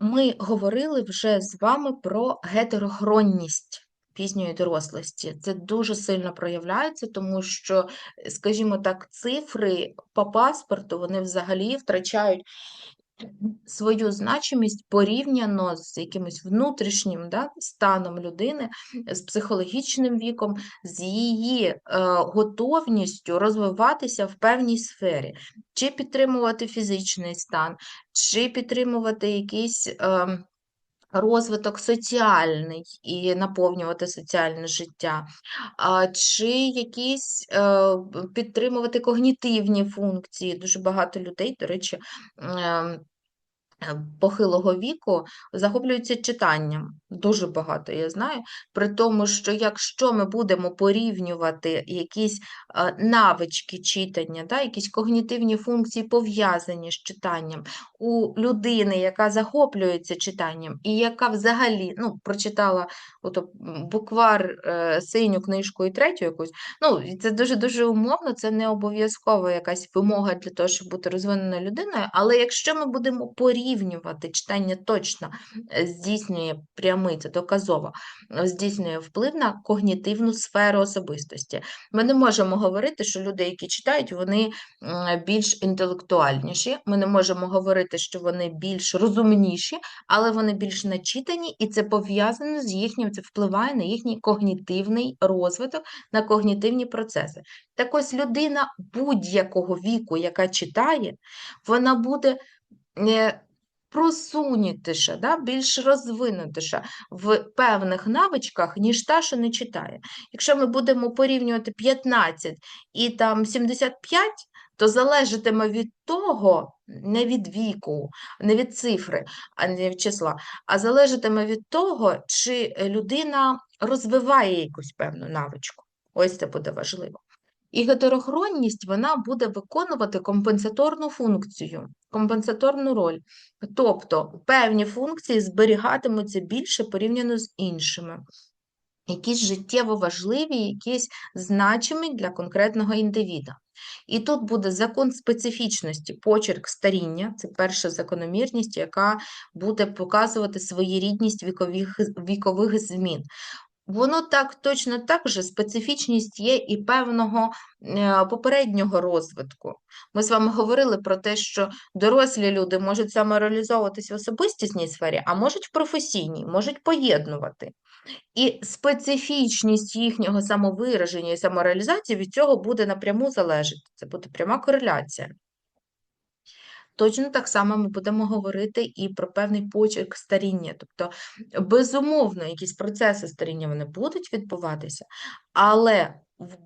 Ми говорили вже з вами про гетерохронність пізньої дорослості. Це дуже сильно проявляється, тому що, скажімо так, цифри по паспорту вони взагалі втрачають свою значимість порівняно з якимось внутрішнім да, станом людини, з психологічним віком, з її е, готовністю розвиватися в певній сфері, чи підтримувати фізичний стан, чи підтримувати якісь. Е, Розвиток соціальний і наповнювати соціальне життя, чи якісь е, підтримувати когнітивні функції. Дуже багато людей, до речі, ем, похилого віку захоплюються читанням. Дуже багато я знаю. При тому, що якщо ми будемо порівнювати якісь е, навички читання, да, якісь когнітивні функції пов'язані з читанням у людини, яка захоплюється читанням, і яка взагалі ну, прочитала ото, буквар е, синю книжку і третю якусь, ну, це дуже-дуже умовно, це не обов'язкова якась вимога для того, щоб бути розвиненою людиною, але якщо ми будемо порівнювати, порівнювати читання точно е, здійснює прямий, це доказово, е, здійснює вплив на когнітивну сферу особистості. Ми не можемо говорити, що люди, які читають, вони більш інтелектуальніші. Ми не можемо говорити, що вони більш розумніші, але вони більш начитані, і це пов'язано з їхнім, це впливає на їхній когнітивний розвиток, на когнітивні процеси. Так ось людина будь-якого віку, яка читає, вона буде е, просунутіша, да, більш розвинутіша в певних навичках, ніж та, що не читає. Якщо ми будемо порівнювати 15 і там 75, то залежатиме від того, не від віку, не від цифри, а не від числа, а залежатиме від того, чи людина розвиває якусь певну навичку. Ось це буде важливо. І гетерохронність вона буде виконувати компенсаторну функцію, компенсаторну роль. Тобто певні функції зберігатимуться більше порівняно з іншими. Якісь життєво важливі, якісь значимі для конкретного індивіда. І тут буде закон специфічності, почерк старіння це перша закономірність, яка буде показувати своєрідність вікових, вікових змін. Воно так точно так же специфічність є і певного е, попереднього розвитку. Ми з вами говорили про те, що дорослі люди можуть самореалізовуватись в особистісній сфері, а можуть в професійній, можуть поєднувати. І специфічність їхнього самовираження і самореалізації від цього буде напряму залежати. Це буде пряма кореляція. Точно так само ми будемо говорити і про певний почерк старіння. Тобто, безумовно, якісь процеси старіння вони будуть відбуватися, але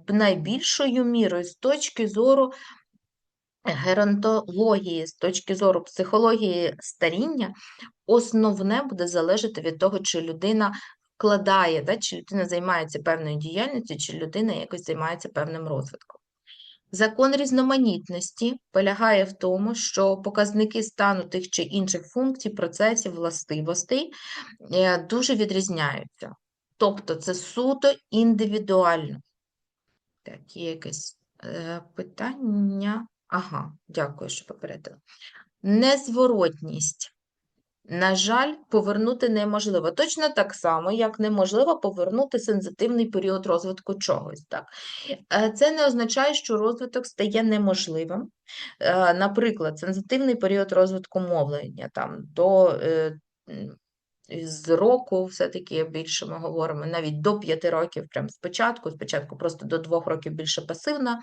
найбільшою мірою з точки зору геронтології, з точки зору психології старіння, основне буде залежати від того, чи людина вкладає, да, чи людина займається певною діяльністю, чи людина якось займається певним розвитком. Закон різноманітності полягає в тому, що показники стану тих чи інших функцій, процесів, властивостей е, дуже відрізняються. Тобто це суто індивідуально. Так, є якесь е, питання. Ага, дякую, що попередила. Незворотність. На жаль, повернути неможливо. Точно так само, як неможливо повернути сензитивний період розвитку чогось. Так? Е, це не означає, що розвиток стає неможливим. Е, наприклад, сензитивний період розвитку мовлення там, до е, з року, все-таки більше ми говоримо навіть до 5 років, прям спочатку, спочатку просто до 2 років більше пасивно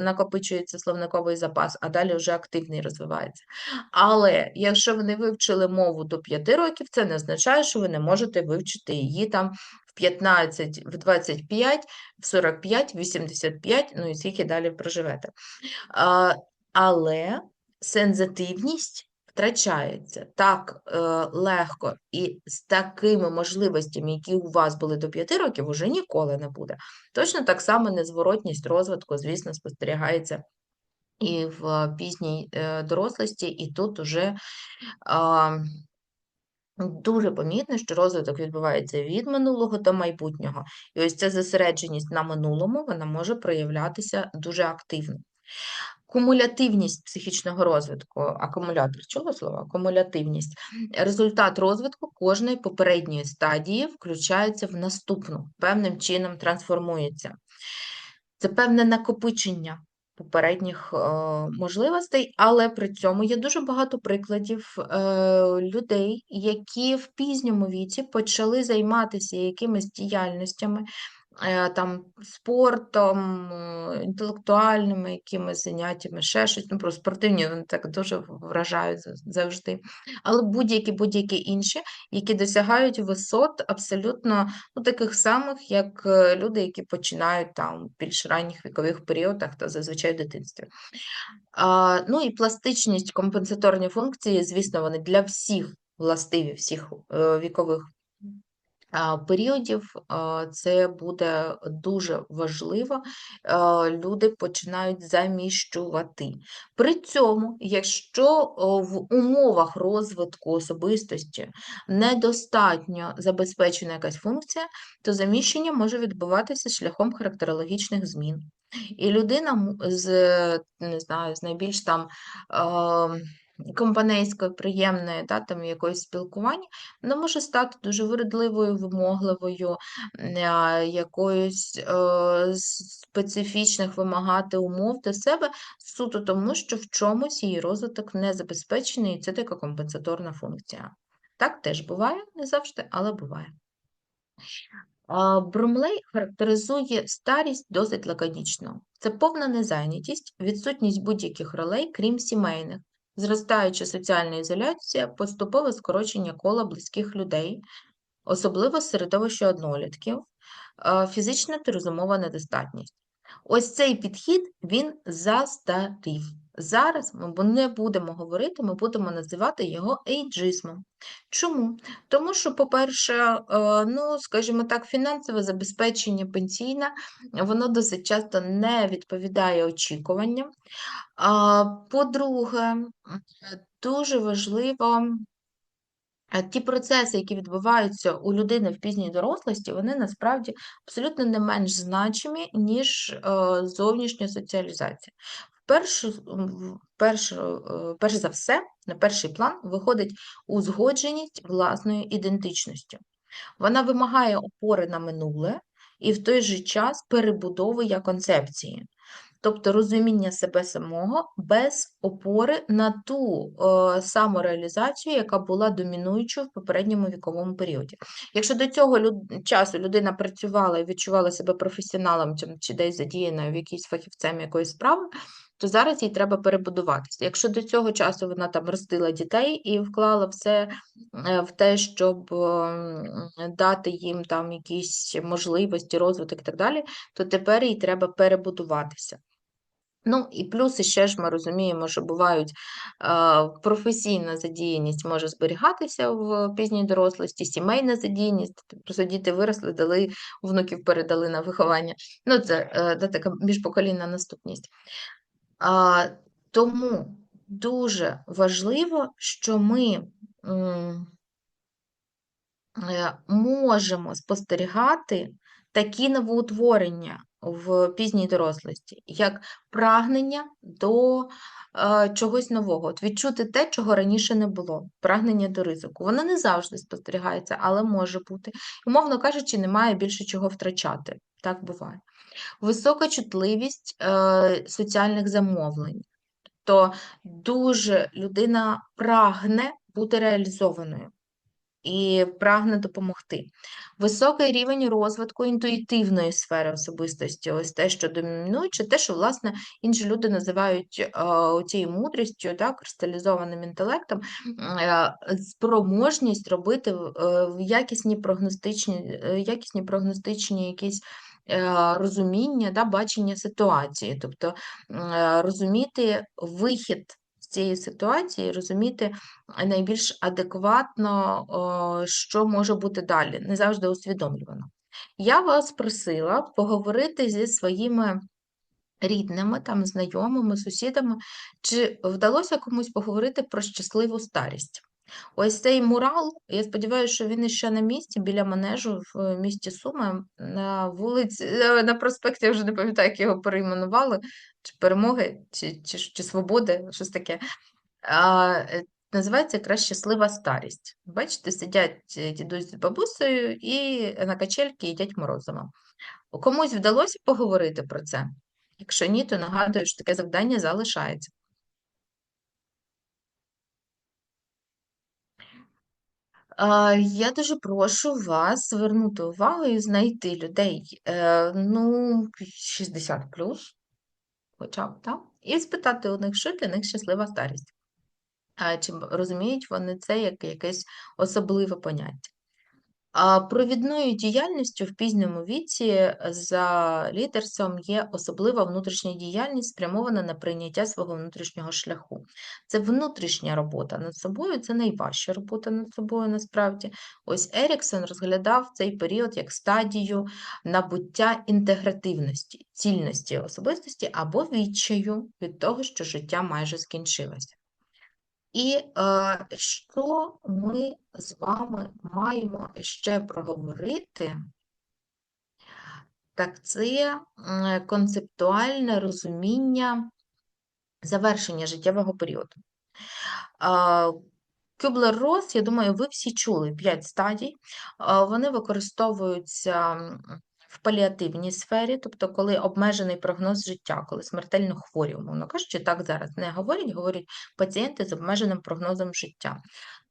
накопичується словниковий запас, а далі вже активний розвивається. Але якщо ви не вивчили мову до 5 років, це не означає, що ви не можете вивчити її там в 15, в 25, в 45, в 85, ну і скільки далі проживете. Е, але сензитивність втрачається так е, легко і з такими можливостями, які у вас були до 5 років, уже ніколи не буде. Точно так само незворотність розвитку, звісно, спостерігається. І в пізній е, дорослості, і тут уже е, дуже помітно, що розвиток відбувається від минулого до майбутнього. І ось ця зосередженість на минулому вона може проявлятися дуже активно. Кумулятивність психічного розвитку, акумулятор, чула слово? Акумулятивність. Результат розвитку кожної попередньої стадії включається в наступну, певним чином трансформується. Це певне накопичення попередніх е, можливостей, але при цьому є дуже багато прикладів е, людей, які в пізньому віці почали займатися якимись діяльностями, там спортом, е, інтелектуальними якимись заняттями, ще щось, ну, про спортивні вони так дуже вражають за- завжди. Але будь-які будь-які інші, які досягають висот абсолютно ну, таких самих, як е, люди, які починають там в більш ранніх вікових періодах та зазвичай в дитинстві. А, ну і пластичність, компенсаторні функції, звісно, вони для всіх властиві, всіх е, вікових періодів. Це буде дуже важливо. Люди починають заміщувати. При цьому, якщо в умовах розвитку особистості недостатньо забезпечена якась функція, то заміщення може відбуватися шляхом характерологічних змін. І людина з, не знаю, з найбільш там е, компанейської, приємної, да, там якоїсь спілкування, вона може стати дуже виридливою, вимогливою, якоюсь е, специфічних вимагати умов до себе, суто тому, що в чомусь її розвиток не забезпечений, і це така компенсаторна функція. Так теж буває, не завжди, але буває. Брумлей характеризує старість досить лаконічно. Це повна незайнятість, відсутність будь-яких ролей, крім сімейних, зростаюча соціальна ізоляція, поступове скорочення кола близьких людей, особливо середовище однолітків, фізична та розумова недостатність. Ось цей підхід він застарів. Зараз ми не будемо говорити, ми будемо називати його ейджизмом. Чому? Тому що, по-перше, е, ну, скажімо так, фінансове забезпечення пенсійне, воно досить часто не відповідає очікуванням. По-друге, дуже важливо Е, Ті процеси, які відбуваються у людини в пізній дорослості, вони насправді абсолютно не менш значимі, ніж е, зовнішня соціалізація. Першу, в- першу, е, перш за все, на перший план виходить узгодженість власної ідентичності. Вона вимагає опори на минуле і в той же час перебудови концепції. Тобто розуміння себе самого без опори на ту е, самореалізацію, яка була домінуючою в попередньому віковому періоді. Якщо до цього люд- часу людина працювала і відчувала себе професіоналом чи десь задіяною в якійсь фахівцем якоїсь справи, то зараз їй треба перебудуватися. Якщо до цього часу вона там ростила дітей і вклала все е, в те, щоб дати їм там якісь можливості, розвиток і так далі, то тепер їй треба перебудуватися. Ну, і плюс ще ж ми розуміємо, що бувають е, професійна задіяність може зберігатися в пізній дорослості, сімейна задіяність, просто діти виросли, дали, внуків передали на виховання. Ну, це е, така міжпоколінна наступність. А, тому дуже важливо, що ми е, можемо спостерігати такі новоутворення в пізній дорослості, як прагнення до е, чогось нового, от відчути те, чого раніше не було, прагнення до ризику. Воно не завжди спостерігається, але може бути. Умовно кажучи, немає більше чого втрачати. Так буває. Висока чутливість е, соціальних замовлень. То дуже людина прагне бути реалізованою і прагне допомогти. Високий рівень розвитку інтуїтивної сфери особистості, ось те, що домінуюче, те, що, власне, інші люди називають е, цією мудрістю, да, кристалізованим інтелектом, е, спроможність робити е, якісні прогностичні, якісні прогностичні якісь розуміння, да, бачення ситуації, тобто розуміти вихід з цієї ситуації, розуміти найбільш адекватно, що може бути далі, не завжди усвідомлювано. Я вас просила поговорити зі своїми рідними, там, знайомими, сусідами, чи вдалося комусь поговорити про щасливу старість. Ось цей мурал, я сподіваюся, що він іще на місці, біля манежу в е, місті Суми, на вулиці, е, на проспекті, я вже не пам'ятаю, як його перейменували, чи Перемоги, чи, чи, чи Свободи, щось таке. А, е, називається якраз щаслива старість. Бачите, сидять дідусь з бабусею і на качельки їдять морозиво. Комусь вдалося поговорити про це? Якщо ні, то нагадую, що таке завдання залишається. Я дуже прошу вас звернути увагу і знайти людей, е, ну, 60 плюс, хоча б, так? І спитати у них, що для них щаслива старість. Чи розуміють вони це як якесь особливе поняття? Провідною діяльністю в пізньому віці за лідерством є особлива внутрішня діяльність, спрямована на прийняття свого внутрішнього шляху. Це внутрішня робота над собою, це найважча робота над собою насправді. Ось Еріксон розглядав цей період як стадію набуття інтегративності, цільності особистості або відчаю від того, що життя майже скінчилося. І е, що ми з вами маємо ще проговорити, так це концептуальне розуміння завершення життєвого періоду. Кюблер-Росс, я думаю, ви всі чули 5 стадій. А, Вони використовуються в паліативній сфері, тобто коли обмежений прогноз життя, коли смертельно хворі, умовно кажучи, так зараз не говорять, говорять пацієнти з обмеженим прогнозом життя.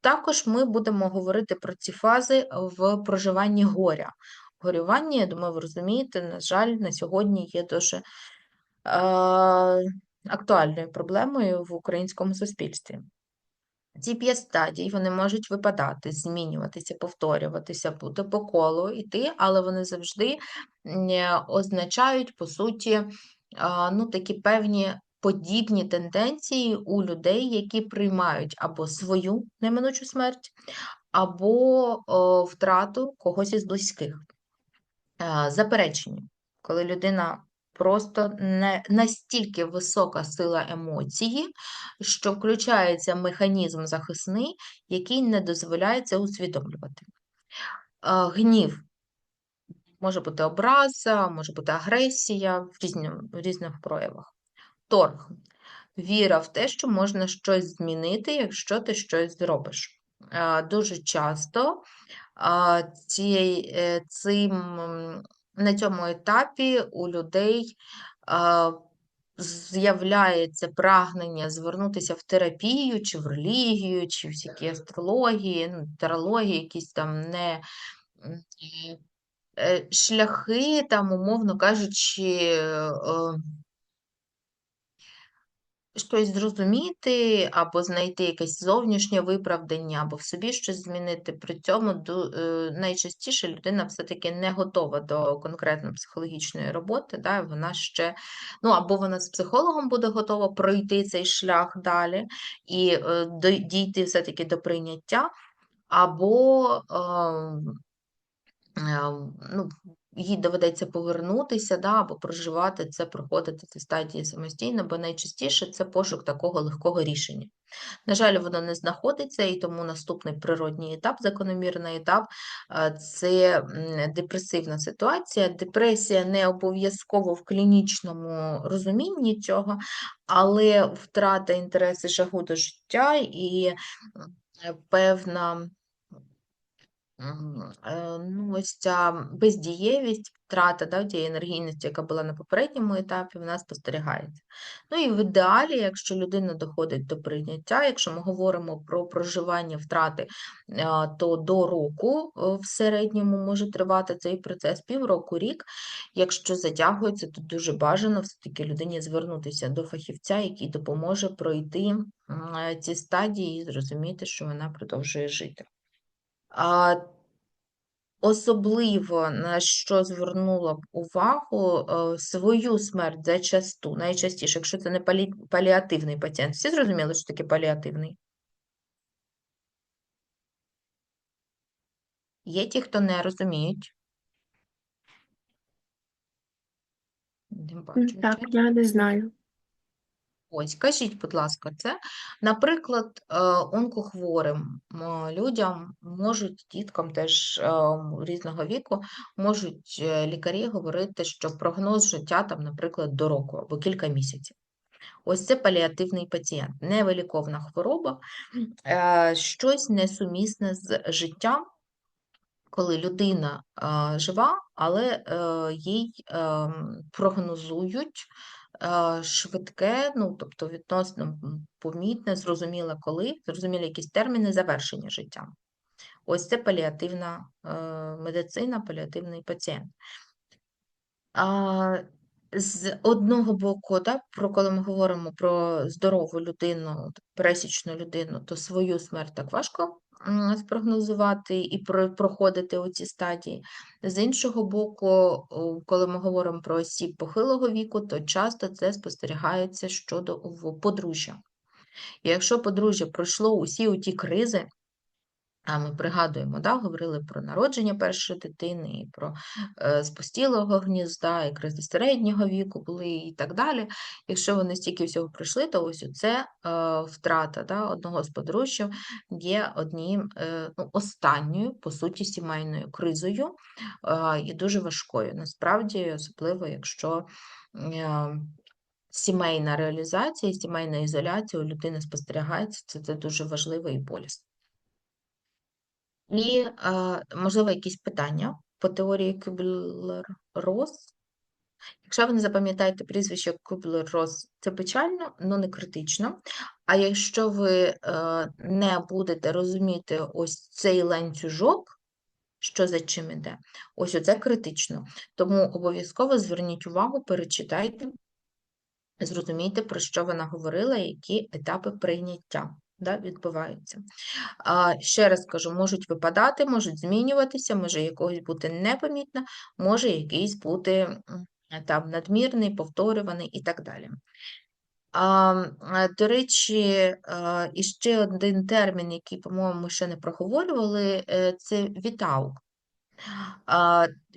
Також ми будемо говорити про ці фази в проживанні горя. Горювання, я думаю, ви розумієте, на жаль, на сьогодні є дуже е, актуальною проблемою в українському суспільстві. Ці п'ять стадій вони можуть випадати, змінюватися, повторюватися, бути по колу йти, але вони завжди е, означають, по суті, ну, такі певні подібні тенденції у людей, які приймають або свою неминучу смерть, або втрату когось із близьких. Е, Заперечення, коли людина просто не настільки висока сила емоції, що включається механізм захисний, який не дозволяє це усвідомлювати. Е, Гнів може бути образа, може бути агресія в різних, в різних проявах. Торг віра в те, що можна щось змінити, якщо ти щось зробиш. Е, Дуже часто е, цим, на цьому етапі у людей з'являється прагнення звернутися в терапію, чи в релігію, чи в всякі астрології, ну, тарології, якісь там не е, шляхи, там, умовно кажучи, е, щось зрозуміти, або знайти якесь зовнішнє виправдання, або в собі щось змінити. При цьому е, найчастіше людина все-таки не готова до конкретно психологічної роботи, да, вона ще, ну, або вона з психологом буде готова пройти цей шлях далі і е, дійти все-таки до прийняття, або ем, е, ну, їй доведеться повернутися, да, або проживати це, проходити ці стадії самостійно, бо найчастіше це пошук такого легкого рішення. На жаль, воно не знаходиться, і тому наступний природній етап, закономірний етап це депресивна ситуація. Депресія не обов'язково в клінічному розумінні цього, але втрата інтересу жагу до життя і певна. Е, Ну, ось ця бездієвість, втрата да, тієї енергійності, яка була на попередньому етапі, вона спостерігається. Ну і в ідеалі, якщо людина доходить до прийняття, якщо ми говоримо про проживання втрати, е, то до року е, в середньому може тривати цей процес півроку, рік. Якщо затягується, то дуже бажано все-таки людині звернутися до фахівця, який допоможе пройти ці стадії і зрозуміти, що вона продовжує жити. Особливо на що звернула б увагу е, свою смерть зачасту, найчастіше, якщо це не палі... паліативний пацієнт. Всі зрозуміли, що таке паліативний? Є ті, хто не розуміють. Не бачу Так, я не знаю. Ось, кажіть, будь ласка, це, наприклад, е, онкохворим людям можуть, діткам теж е, різного віку, можуть е, лікарі говорити, що прогноз життя там, наприклад, до року або кілька місяців. Ось це паліативний пацієнт, невиліковна хвороба, щось несумісне з життям, коли людина жива, але їй е, прогнозують швидке, ну, тобто відносно помітне, зрозуміло коли, зрозумілі якісь терміни завершення життя. Ось це паліативна е, медицина, паліативний пацієнт. З одного боку, да, про коли ми говоримо про здорову людину, пересічну людину, то свою смерть так важко спрогнозувати і про- проходити оці стадії. З іншого боку, коли ми говоримо про осіб похилого віку, то часто це спостерігається щодо подружжя. І якщо подружжя пройшло усі ті кризи, ми пригадуємо, да, говорили про народження першої дитини, і про е, спустілого гнізда, і кризи середнього віку були, і так далі. Якщо вони стільки всього пройшли, то ось це е, втрата да, одного з подружжя є однім е, ну, останньою, по суті, сімейною кризою і дуже важкою. Насправді, особливо, якщо сімейна реалізація, сімейна ізоляція у людини спостерігається, це, це дуже важливо і болісно. І, можливо, якісь питання по теорії Кюблер-Росс. Якщо ви не запам'ятаєте прізвище Кюблер-Росс, це печально, але не критично. А якщо ви е, не будете розуміти ось цей ланцюжок, що за чим іде, ось оце критично. Тому обов'язково зверніть увагу, перечитайте, зрозумійте, про що вона говорила, які етапи прийняття да, відбуваються. А, Ще раз кажу, можуть випадати, можуть змінюватися, може якогось бути непомітно, може якийсь бути там надмірний, повторюваний і так далі. А, До речі, і ще один термін, який, по-моєму, ми ще не проговорювали, е, це вітаук.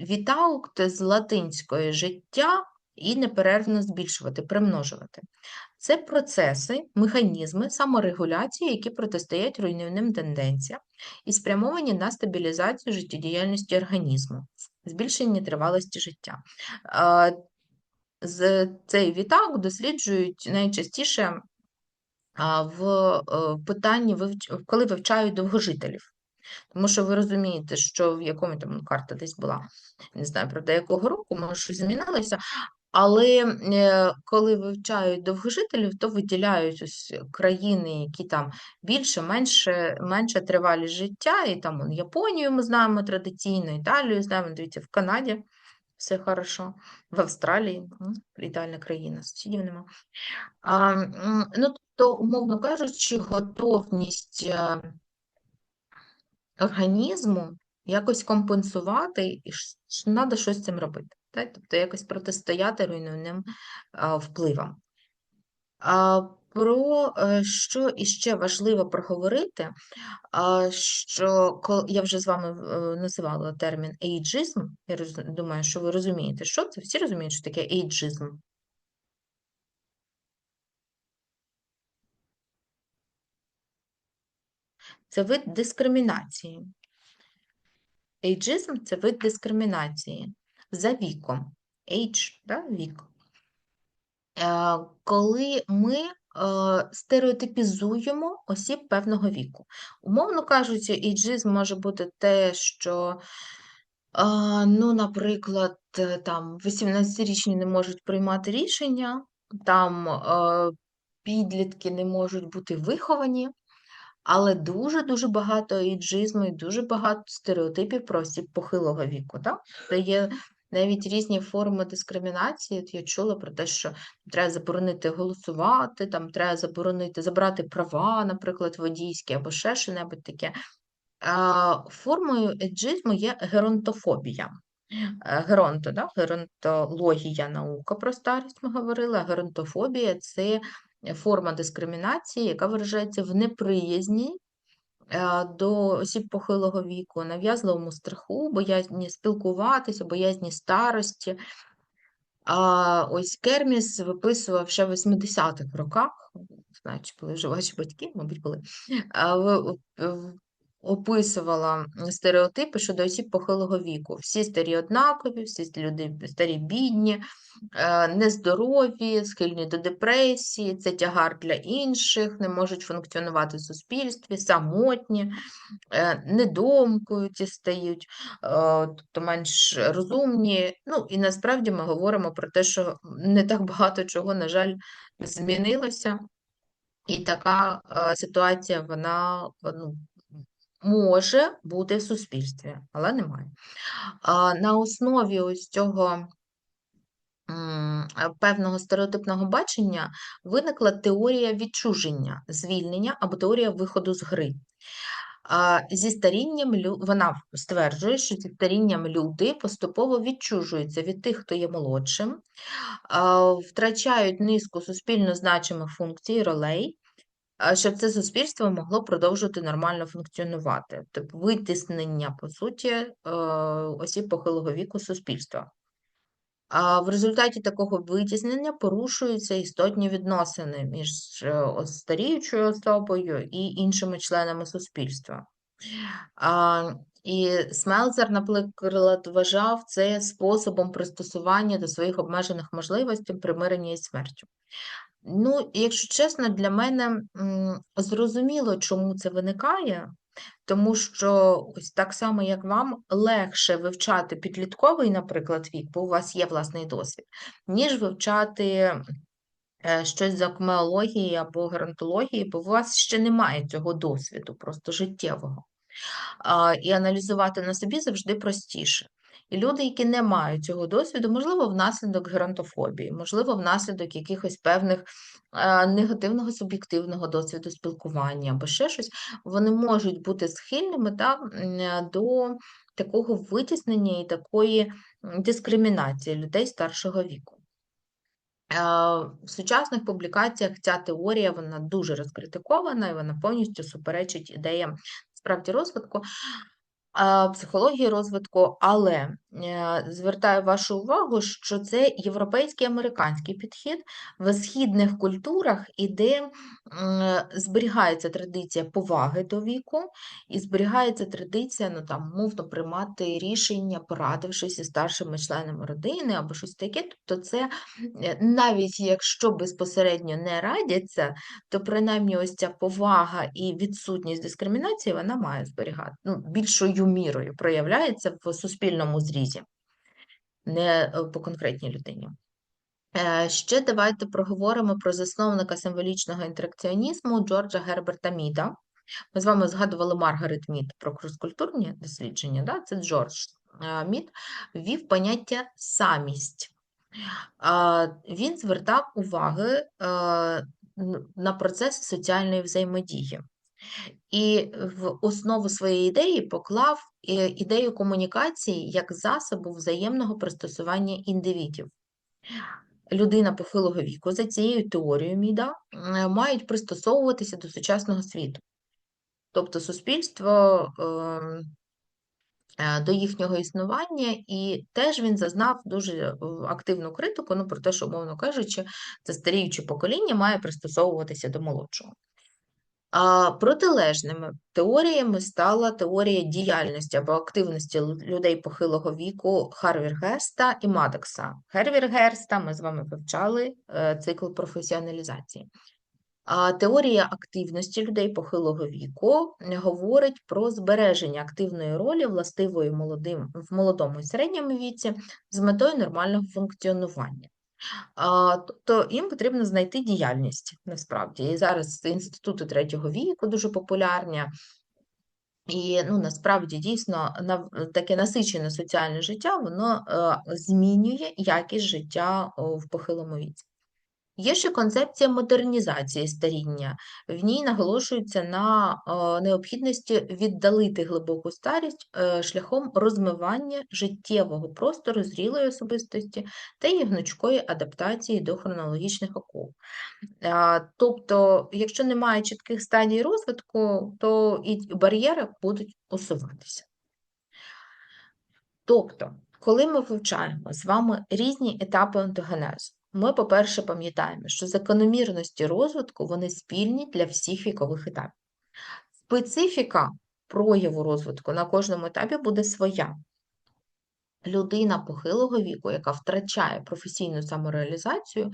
Вітаук з латинської життя і неперервно збільшувати, примножувати. Це процеси, механізми саморегуляції, які протистоять руйнівним тенденціям і спрямовані на стабілізацію життєдіяльності організму, збільшення тривалості життя. Цей вітак досліджують найчастіше в е, питанні, коли вивчають довгожителів. Тому що ви розумієте, що в якому там карта десь була, не знаю, правда, якого року, може, щось змінилося, але е, коли вивчають довгожителів, то виділяють ось країни, які там більше, менше менше тривалі життя, і там Японію ми знаємо традиційно, Італію знаємо, дивіться, в Канаді все хорошо, в Австралії ідеальна країна, сусідів нема. А, ну, то, умовно кажучи, готовність е, організму якось компенсувати, і треба щось з цим робити тобто якось протистояти руйнівним впливам. Про е, що іще важливо проговорити, що я вже з вами е, називала термін ейджизм, я думаю, що ви розумієте, що це? Всі розуміють, що таке ейджизм? Це вид дискримінації. Ейджизм це вид дискримінації за віком. Age, да, вік. Е, коли ми е, стереотипізуємо осіб певного віку. Умовно кажучи, ейджизм може бути те, що, е, ну, наприклад, там 18-річні не можуть приймати рішення, там підлітки не можуть бути виховані. Але дуже-дуже багато ейджизму і дуже багато стереотипів про осіб похилого віку. Так? Це є навіть різні форми дискримінації. От я чула про те, що треба заборонити голосувати, там треба заборонити забрати права, наприклад, водійські або ще що-небудь таке. Формою еджизму є геронтофобія. Е, геронто, да? геронтологія наука про старість ми говорили, геронтофобія це форма дискримінації, яка виражається в неприязні до осіб похилого віку, нав'язливому страху, боязні спілкуватися, боязні старості. А ось Керміс виписував ще в 80-х роках, не знаю, чи вже ваші батьки, мабуть, були, описувала стереотипи щодо осіб похилого віку. Всі старі однакові, всі люди старі бідні, е, нездорові, схильні до депресії, це тягар для інших, не можуть функціонувати в суспільстві, самотні, е, недомкують і стають, е, тобто менш розумні. Ну і насправді ми говоримо про те, що не так багато чого, на жаль, змінилося. І така ситуація, вона ну, може бути в суспільстві, але немає. На основі ось цього певного стереотипного бачення виникла теорія відчуження, звільнення або теорія виходу з гри. Зі старінням вона стверджує, що зі старінням люди поступово відчужуються від тих, хто є молодшим, втрачають низку суспільно значимих функцій, ролей, щоб це суспільство могло продовжувати нормально функціонувати. Тобто витіснення, по суті, е, осіб похилого віку суспільства. А в результаті такого витіснення порушуються істотні відносини між е, старіючою особою і іншими членами суспільства. А, і Смелцер, наприклад, вважав це способом пристосування до своїх обмежених можливостей примирення із смертю. Ну, якщо чесно, для мене зрозуміло, чому це виникає, тому що ось так само, як вам, легше вивчати підлітковий, наприклад, вік, бо у вас є власний досвід, ніж вивчати е, щось з акмеології або геронтології, бо у вас ще немає цього досвіду, просто життєвого. І аналізувати на собі завжди простіше. І люди, які не мають цього досвіду, можливо, внаслідок геронтофобії, можливо, внаслідок якихось певних е, негативного суб'єктивного досвіду спілкування або ще щось, вони можуть бути схильними та, до такого витіснення і такої дискримінації людей старшого віку. Е, В сучасних публікаціях ця теорія вона дуже розкритикована і вона повністю суперечить ідеям справді розвитку психології розвитку, але звертаю вашу увагу, що це європейський американський підхід. В східних культурах іде, м, зберігається традиція поваги до віку, і зберігається традиція, ну там, мовно приймати рішення, порадившись із старшими членами родини або щось таке. Тобто, це е, навіть якщо безпосередньо не радяться, то принаймні ось ця повага і відсутність дискримінації вона має зберігати. Ну, більшою мірою проявляється в суспільному зрізі, не е, по конкретній людині. Е, Ще давайте проговоримо про засновника символічного інтеракціонізму Джорджа Герберта Міда. Ми з вами згадували Маргарет Мід про крос-культурні дослідження. Да? Це Джордж е, Мід ввів поняття самість. Він звертав уваги на процес соціальної взаємодії. І в основу своєї ідеї поклав е, ідею комунікації як засобу взаємного пристосування індивідів. Людина похилого віку за цією теорією Міда е, мають пристосовуватися до сучасного світу. Тобто суспільство ем, е, до їхнього існування, і теж він зазнав дуже активну критику, ну, про те, що, умовно кажучи, це старіюче покоління має пристосовуватися до молодшого. Протилежними теоріями стала теорія діяльності або активності людей похилого віку Харвір-Герста і Мадекса. Харвір-Герста ми з вами вивчали е, цикл професіоналізації. А теорія активності людей похилого віку говорить про збереження активної ролі, властивої молодим, в молодому і середньому віці, з метою нормального функціонування. Тобто їм потрібно знайти діяльність насправді. І зараз інститути третього віку дуже популярні. І ну, насправді дійсно таке насичене соціальне життя, воно е, змінює якість життя в похилому віці. Є ще концепція модернізації старіння. В ній наголошується на е, необхідності віддалити глибоку старість е, шляхом розмивання життєвого простору зрілої особистості та її гнучкої адаптації до хронологічних оков. Тобто, якщо немає чітких стадій розвитку, то і бар'єри будуть усуватися. Тобто, коли ми вивчаємо з вами різні етапи онтогенезу, ми, по-перше, пам'ятаємо, що закономірності розвитку вони спільні для всіх вікових етапів. Специфіка прояву розвитку на кожному етапі буде своя. Людина похилого віку, яка втрачає професійну самореалізацію,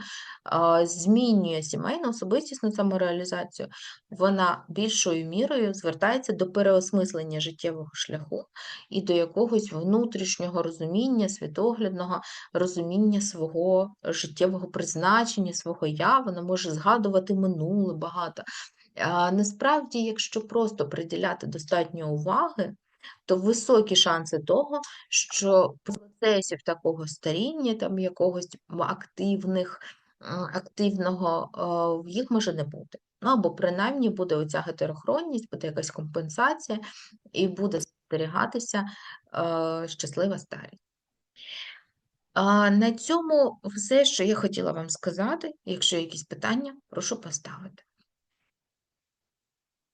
змінює сімейну особистісну самореалізацію, вона більшою мірою звертається до переосмислення життєвого шляху і до якогось внутрішнього розуміння, світоглядного розуміння свого життєвого призначення, свого я, вона може згадувати минуле багато. Насправді, якщо просто приділяти достатньо уваги, то високі шанси того, що процесів такого старіння, там якогось активних, активного, е, їх може не бути. Ну, або принаймні буде оця гетерохронність, буде якась компенсація, і буде спостерігатися е, щаслива старість. На цьому все, що я хотіла вам сказати. Якщо якісь питання, прошу поставити.